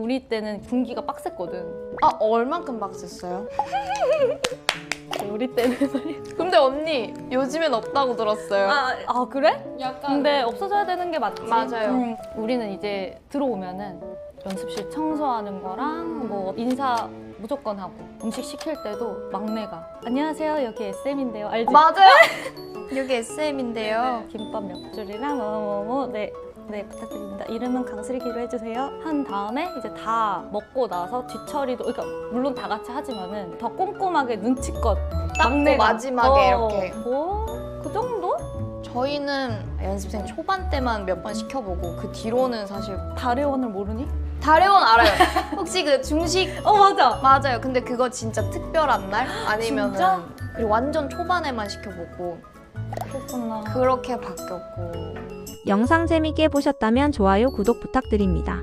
우리 때는 군기가 빡셌거든. 아 얼만큼 빡셌어요? 우리 때는 근데 언니 요즘엔 없다고 들었어요. 아, 아 그래? 약간 근데 없어져야 되는 게 맞지. 맞아요. 음, 우리는 이제 들어오면은 연습실 청소하는 거랑 뭐 인사 무조건 하고 음식 시킬 때도 막내가 안녕하세요 여기 SM인데요 알지? 맞아요. 여기 SM인데요. 김밥 몇 줄이랑 뭐뭐뭐 네. 네 부탁드립니다. 이름은 강슬기로 해주세요. 한 다음에 이제 다 먹고 나서 뒤처리도 그러니까 물론 다 같이 하지만은 더 꼼꼼하게 눈치껏 딱 마지막에 이렇게. 뭐 그 정도? 저희는 연습생 초반 때만 몇 번 시켜보고 그 뒤로는 사실 다래원을 모르니? 다래원 알아요. 혹시 그 중식 어 맞아. 맞아요. 근데 그거 진짜 특별한 날 아니면은 진짜? 그리고 완전 초반에만 시켜보고 그렇구나. 그렇게 바뀌었고 영상 재밌게 보셨다면 좋아요, 구독 부탁드립니다.